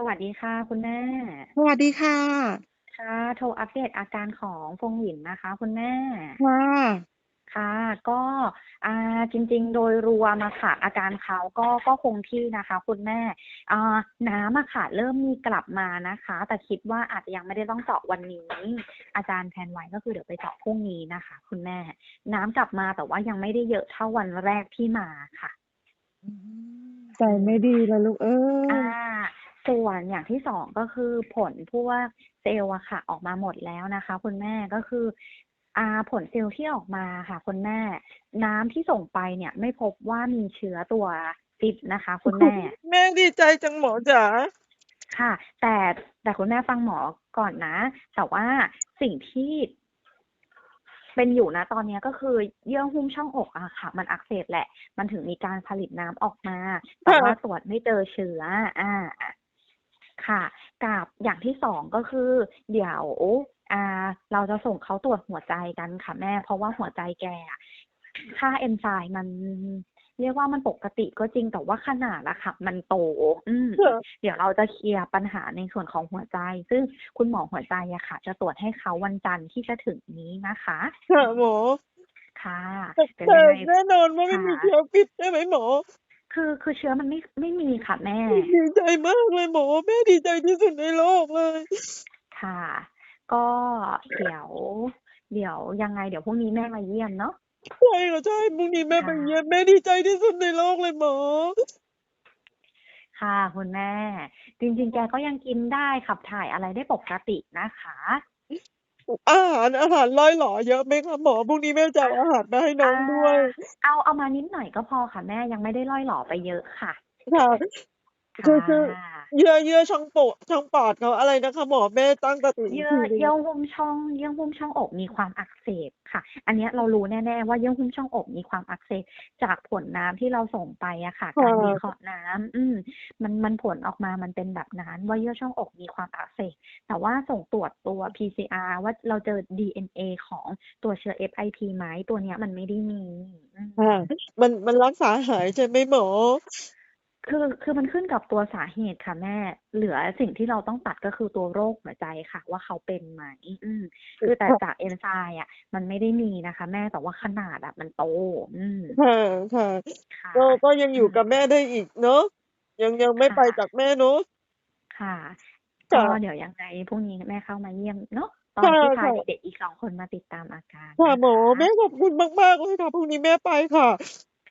สวัสดีค่ะ คุณแม่ สวัสดีค่ะ ค่ะ โทรอัปเดตอาการของฟงหยินนะคะ คุณแม่ ค่ะ ค่ะ ก็อ่าจริง ๆ โดยรวมอะค่ะ อาการเขาก็ก็คงที่นะคะ คุณแม่อ่าน้ำอะค่ะ เริ่มมีกลับมานะคะ แต่คิดว่าอาจจะยังไม่ได้ต้องเจาะวันนี้ อาจารย์แพลนไว้ก็คือเดี๋ยวไปเจาะพรุ่งนี้นะคะ คุณแม่ น้ำกลับมาแต่ว่ายังไม่ได้เยอะเท่าวันแรกที่มาค่ะ อืมใจไม่ดีเลยลูกเอ้อาย ส่วนอย่างที่2ก็คือผลพวกเซลล์อะค่ะ ออกมาหมดแล้วนะคะ คุณแม่ก็คืออ่าผลเซลล์ที่ออกมาค่ะ คุณแม่ น้ำที่ส่งไปเนี่ย ไม่พบว่ามีเชื้อตัวซิสต์นะคะ คุณแม่ แม่ดีใจจังหมอจ๋าค่ะ แต่แต่คุณแม่ฟังหมอก่อนนะ แต่ว่าสิ่งที่เป็นอยู่ณตอนเนี้ยก็คือเยื่อหุ้มช่องอกอะค่ะ มันอักเสบแหละ มันถึงมีการผลิตน้ำออกมา แต่ค่ะว่าตรวจไม่เจอเชื้ออา ค่ะ กับอย่างที่2ก็คือ เดี๋ยวอ่าเราจะส่งเขาตรวจหัวใจกันค่ะแม่ เพราะว่าหัวใจแกอะค่าเอนไซม์มันเรียกว่ามันปกติก็จริงแต่ว่าขนาดอะค่ะ มันโต อืมค่ะเดี๋ยวเราจะเคลียร์ปัญหาในส่วนของหัวใจ ซึ่งคุณหมอหัวใจอะค่ะ จะตรวจให้เขาวันจันทร์ที่จะถึงนี้นะคะค่ะหมอค่ะแต่เดี๋ยวแต่ยังไงแน่นอนว่าไม่ค่ะมีเชื้อพิษใช่ไหมหมอ? คือคือเชื้อมันไม่ไม่มีค่ะแม่ ดีใจมากเลยหมอแม่ดีใจที่สุดในโลกเลย ค่ะ ก็เดี๋ยว เดี๋ยวยังไงเดี๋ยวพรุ่งนี้แม่มาเยี่ยมเนาะ ใช่ค่ะใช่พรุ่งนี้แม่ค่ไปเยี่ยะมแม่ดีใจที่สุดในโลกเลยหมอ ค่ะคุณแม่ จริงๆ แกก็ยังกินได้ขับถ่ายอะไรได้ปกตินะคะ อาหาร อาหารร่อยหรอเยอะไหมคะหมอ?พรุ่งนี้แม่จะอาเอาอาหารมาให้น้อาองด้วย เอาเอามานิดหน่อยก็พอค่ะแม่ยังไม่ได้ร่อยหรอไปเยอะค่ะ ค่ะ คคื่อคือะ เยื่อเยื่อช่องโปะช่องปอดเขาอะไรนะคะหมอ?แม่ตั้งสติอีเยกื่ทีหนึ่เยื่งอหุ้มช่องเยื่อหุ้มช่องอกมีความอักเสบค่ะ อันเนี้ยเรารู้แน่ๆว่าเยื่อหุ้มช่องอกมีความอักเสบจากผลน้ำที่เราส่งไปอะค่ะค่การวิะเคราะห์น้ำอืมมันมันผลออกมามันเป็นแบบนั้นว่าเยื่อช่องอกมีความอักเสบแต่ว่าส่งตรวจตัว PCR ว่าเราเจอ DNA ของตัวเชื้อ FIP ไหมตัวเนี้ยมันไม่ได้มีอืมค่ะมันมันรักษาหายใช่ไหมหมอ? คือคือมันขึ้นกับตัวสาเหตุค่ะแม่ เหลือสิ่งที่เราต้องตัดก็คือตัวโรคหัวใจค่ะ ว่าเขาเป็นไหมอืมคือแต่ค่ะจากเอนไซม์อะมันไม่ได้มีนะคะ แม่แต่ว่าขนาดอะมันโต อืมค่ะค่ะค่ะก็ก็ยังออยู่ืกับมแม่ได้อีกเนาะยังยังไม่ค่ไปจาะกแม่เนาะค่ะคก็่ะเดี๋ยวยังไงพรุ่งนี้แม่เข้ามาเยี่ยมเนาะตอคนที่พา่ะเๆด็กๆอีก2คนมาติดตามอาการค่ะนะหมอคะแม่ขอบคุณมากๆเลยค่ะพรุ่งนี้แม่ไปค่ะ